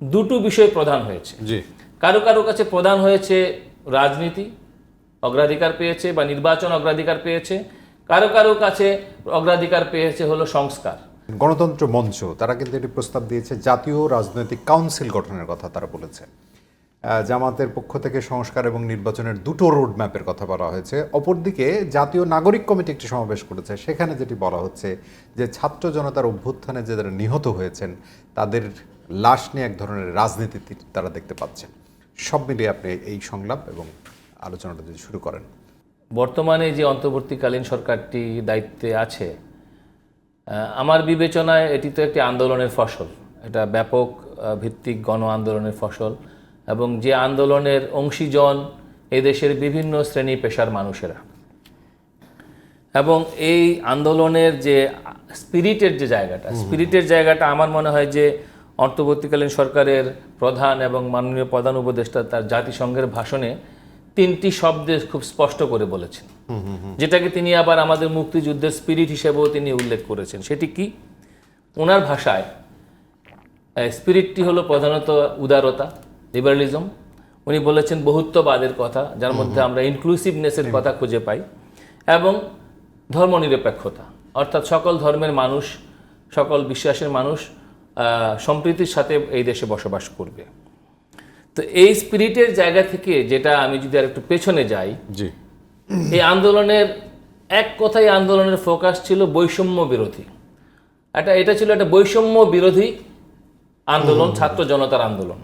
দুটো বিষয় প্রধান হয়েছে। জি। কারও কারও কাছে প্রধান হয়েছে রাজনীতি অগ্রাধিকার পেয়েছে বা নির্বাচন অগ্রাধিকার পেয়েছে। কারও কারও কাছে অগ্রাধিকার পেয়েছে হলো সংস্কার। গণতন্ত্র মঞ্চ তারা কিন্তু এটি প্রস্তাব দিয়েছে জাতীয় রাজনৈতিক কাউন্সিল গঠনের কথা তারা বলেছে। জামাতের পক্ষ থেকে সংস্কার এবং নির্বাচনের দুটো রোড ম্যাপের কথা বলা হয়েছে। অপরদিকে জাতীয় নাগরিক কমিটি একটি সমাবেশ করেছে সেখানে যেটি বলা হচ্ছে যে ছাত্র জনতার অভ্যুত্থানে যে যারা নিহত হয়েছেন তাদের লাশ নিয়ে এক ধরনের রাজনীতি তারা দেখতে পাচ্ছেন। সব মিলিয়ে আপনি এই সংলাপ এবং আলোচনাটা যদি শুরু করেন। বর্তমানে যে অন্তর্বর্তীকালীন সরকারটি দায়িত্বে আছে আমার বিবেচনায় এটি তো একটি আন্দোলনের ফসল। এটা ব্যাপক ভিত্তিক গণ আন্দোলনের ফসল এবং যে আন্দোলনের অংশীজন এদেশের বিভিন্ন শ্রেণি পেশার মানুষেরা। এবং এই আন্দোলনের যে স্পিরিটের যে জায়গাটা স্পিরিটের জায়গাটা আমার মনে হয় যে অন্তর্বর্তীকালীন সরকারের প্রধান এবং মাননীয় প্রধান উপদেষ্টা তার জাতিসংঘের ভাষণে তিনটি শব্দে খুব স্পষ্ট করে বলেছেন। যেটাকে তিনি আবার আমাদের মুক্তিযুদ্ধের স্পিরিট হিসেবেও তিনি উল্লেখ করেছেন। সেটি কি? ওনার ভাষায় স্পিরিটটি হলো প্রধানত উদারতা লিবারালিজম। উনি বলেছেন বহুত্ববাদের কথা যার মধ্যে আমরা ইনক্লুসিভনেসের কথা খুঁজে পাই এবং ধর্মনিরপেক্ষতা। অর্থাৎ সকল ধর্মের মানুষ সকল বিশ্বাসের মানুষ সম্প্রীতির সাথে এই দেশে বসবাস করবে। তো এই স্পিরিটের জায়গা থেকে যেটা আমি যদি আর একটু পেছনে যাই জি। এই আন্দোলনের এক কথায় আন্দোলনের ফোকাস ছিল বৈষম্য বিরোধী। এটা এটা ছিল একটা বৈষম্য বিরোধী আন্দোলন ছাত্র জনতার আন্দোলন।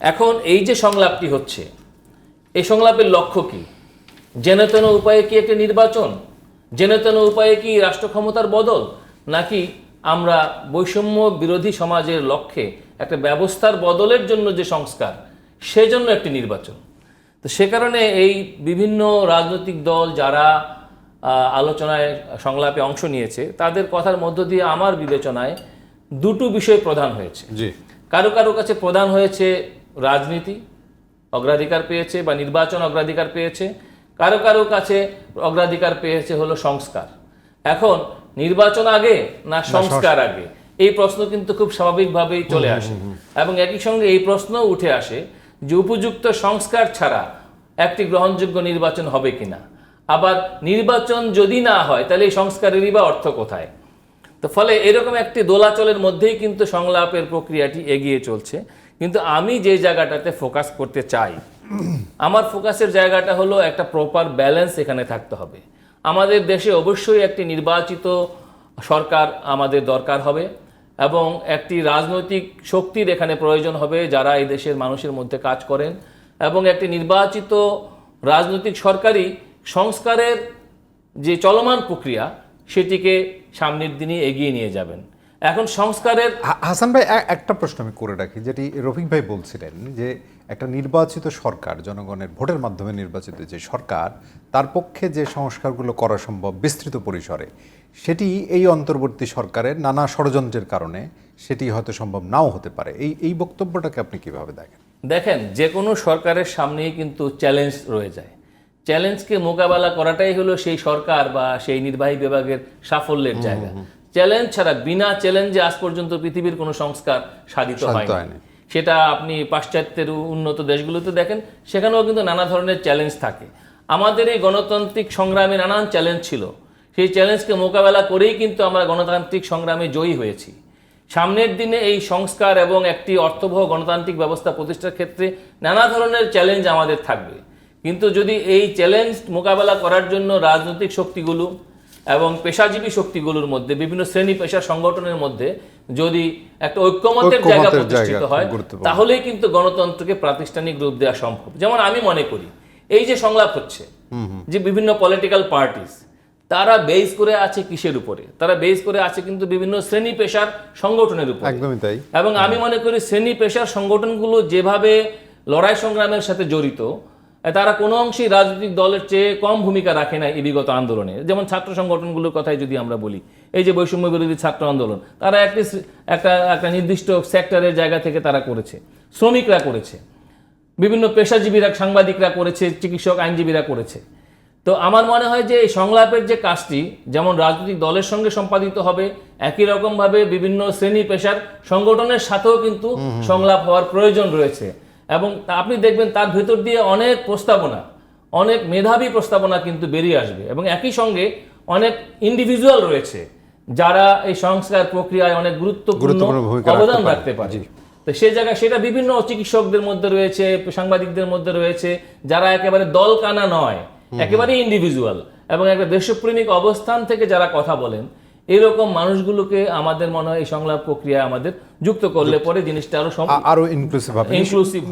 এখন এই যে সংলাপটি হচ্ছে এই সংলাপের লক্ষ্য কি? জেনেতেন উপায়ে কি একটা নির্বাচন? জেনেতেন উপায়ে কি রাষ্ট্র ক্ষমতার বদল? নাকি আমরা বৈষম্য বিরোধী সমাজের লক্ষ্যে একটা ব্যবস্থার বদলের জন্য যে সংস্কার সেজন্য একটি নির্বাচন। তো সে কারণে এই বিভিন্ন রাজনৈতিক দল যারা আলোচনায় সংলাপে অংশ নিয়েছে তাদের কথার মধ্য দিয়ে আমার বিবেচনায় দুটো বিষয় প্রধান হয়েছে। জি। কারও কারও কাছে প্রধান হয়েছে রাজনীতি অগ্রাধিকার পেয়েছে বা নির্বাচন অগ্রাধিকার পেয়েছে। কারও কারও কাছে অগ্রাধিকার পেয়েছে হলো সংস্কার। এখন নির্বাচন আগে না সংস্কার আগে? এই প্রশ্ন কিন্তু খুব স্বাভাবিকভাবেই চলে আসে। এবং একই সঙ্গে এই প্রশ্ন উঠে আসে যে উপযুক্ত সংস্কার ছাড়া একটি গ্রহণযোগ্য নির্বাচন হবে কিনা? আবার নির্বাচন যদি না হয় তাহলে এই সংস্কারেরই বা অর্থ কোথায়? তো ফলে এরকম একটি দোলাচলের মধ্যেই কিন্তু সংলাপের প্রক্রিয়াটি এগিয়ে চলছে। কিন্তু আমি যে জায়গাটাতে ফোকাস করতে চাই আমার ফোকাসের জায়গাটা হলো একটা প্রপার ব্যালেন্স এখানে থাকতে হবে। আমাদের দেশে অবশ্যই একটি নির্বাচিত সরকার আমাদের দরকার হবে এবং একটি রাজনৈতিক শক্তির এখানে প্রয়োজন হবে যারা এই দেশের মানুষের মধ্যে কাজ করেন এবং একটি নির্বাচিত রাজনৈতিক সরকারই সংস্কারের যে চলমান প্রক্রিয়া, সেটিকে সামনের দিনে এগিয়ে নিয়ে যাবেন। এখন সংস্কারের হাসান ভাই একটা প্রশ্ন আমি করে রাখি যেটি রফিক ভাই বলছিলেন যে একটা নির্বাচিত সরকার জনগণের ভোটের মাধ্যমে নির্বাচিত যে সরকার তার পক্ষে যে সংস্কারগুলো করা সম্ভব বিস্তৃত পরিসরে সেটি এই অন্তর্বর্তী সরকারের নানা ষড়যন্ত্রের কারণে সেটি হয়তো সম্ভব নাও হতে পারে। এই এই বক্তব্যটাকে আপনি কীভাবে দেখেন? দেখেন যে কোনো সরকারের সামনেই কিন্তু চ্যালেঞ্জ রয়ে যায়। চ্যালেঞ্জকে মোকাবেলা করাটাই হলো সেই সরকার বা সেই নির্বাহী বিভাগের সাফল্যের জায়গা। চ্যালেঞ্জ ছাড়া বিনা চ্যালেঞ্জে আজ পর্যন্ত পৃথিবীর কোনো সংস্কার সাধিত হয়নি। সেটা আপনি পাশ্চাত্যের উন্নত দেশগুলোতে দেখেন সেখানেও কিন্তু নানা ধরনের চ্যালেঞ্জ থাকে। আমাদের এই গণতান্ত্রিক সংগ্রামে নানান চ্যালেঞ্জ ছিল। সেই চ্যালেঞ্জকে মোকাবেলা করেই কিন্তু আমরা গণতান্ত্রিক সংগ্রামে জয়ী হয়েছি। সামনের দিনে এই সংস্কার এবং একটি অর্থবহ গণতান্ত্রিক ব্যবস্থা প্রতিষ্ঠার ক্ষেত্রে নানা ধরনের চ্যালেঞ্জ আমাদের থাকবে। কিন্তু যদি এই চ্যালেঞ্জ মোকাবেলা করার জন্য রাজনৈতিক শক্তিগুলো এবং পেশাজীবী শক্তিগুলোর মধ্যে বিভিন্ন শ্রেণি পেশা সংগঠনের মধ্যে যদি একটা ঐক্যমতের জায়গা প্রতিষ্ঠিত হয় তাহলেই কিন্তু গণতন্ত্রকে প্রাতিষ্ঠানিক রূপ দেওয়া সম্ভব। যেমন আমি মনে করি এই যে সংলাপ হচ্ছে যে বিভিন্ন পলিটিক্যাল পার্টিস তারা বেস করে আছে কিসের উপরে? তারা বেস করে আছে কিন্তু বিভিন্ন শ্রেণি পেশার সংগঠনের উপর। একদমই তাই। এবং আমি মনে করি শ্রেণি পেশার সংগঠনগুলো যেভাবে লড়াই সংগ্রামের সাথে জড়িত তারা কোনো অংশেই রাজনৈতিক দলের চেয়ে কম ভূমিকা রাখে না এই বিগত আন্দোলনে। যেমন ছাত্র সংগঠনগুলোর কথাই যদি আমরা বলি এই যে বৈষম্য বিরোধী ছাত্র আন্দোলন তারা একটি একটা একটা নির্দিষ্ট সেক্টরের জায়গা থেকে তারা করেছে শ্রমিকরা করেছে বিভিন্ন পেশাজীবীরা সাংবাদিকরা করেছে চিকিৎসক আইনজীবীরা করেছে। তো আমার মনে হয় যে এই সংলাপের যে কাজটি যেমন রাজনৈতিক দলের সঙ্গে সম্পাদিত হবে একই রকমভাবে বিভিন্ন শ্রেণি পেশার সংগঠনের সাথেও কিন্তু সংলাপ হওয়ার প্রয়োজন রয়েছে। এবং আপনি দেখবেন তার ভেতর দিয়ে অনেক প্রস্তাবনা অনেক মেধাবী প্রস্তাবনা কিন্তু বেরিয়ে আসবে এবং একই সঙ্গে অনেক ইন্ডিভিজুয়াল রয়েছে যারা এই সংস্কার প্রক্রিয়ায় অনেক গুরুত্বপূর্ণ অবদান রাখতে পারে। তো সেই জায়গায় সেটা বিভিন্ন চিকিৎসকদের মধ্যে রয়েছে সাংবাদিকদের মধ্যে রয়েছে যারা একেবারে দল কানা নয় একেবারে ইন্ডিভিজুয়াল এবং একটা দেশপ্রেমিক অবস্থান থেকে যারা কথা বলেন এরকম মানুষগুলোকে আমাদের মনে হয় এই সংলাপ প্রক্রিয়া আমাদের যুক্ত করলে পরে জিনিসটা আরও আরও ইনক্লুসিভ হবে। ইনক্লুসিভ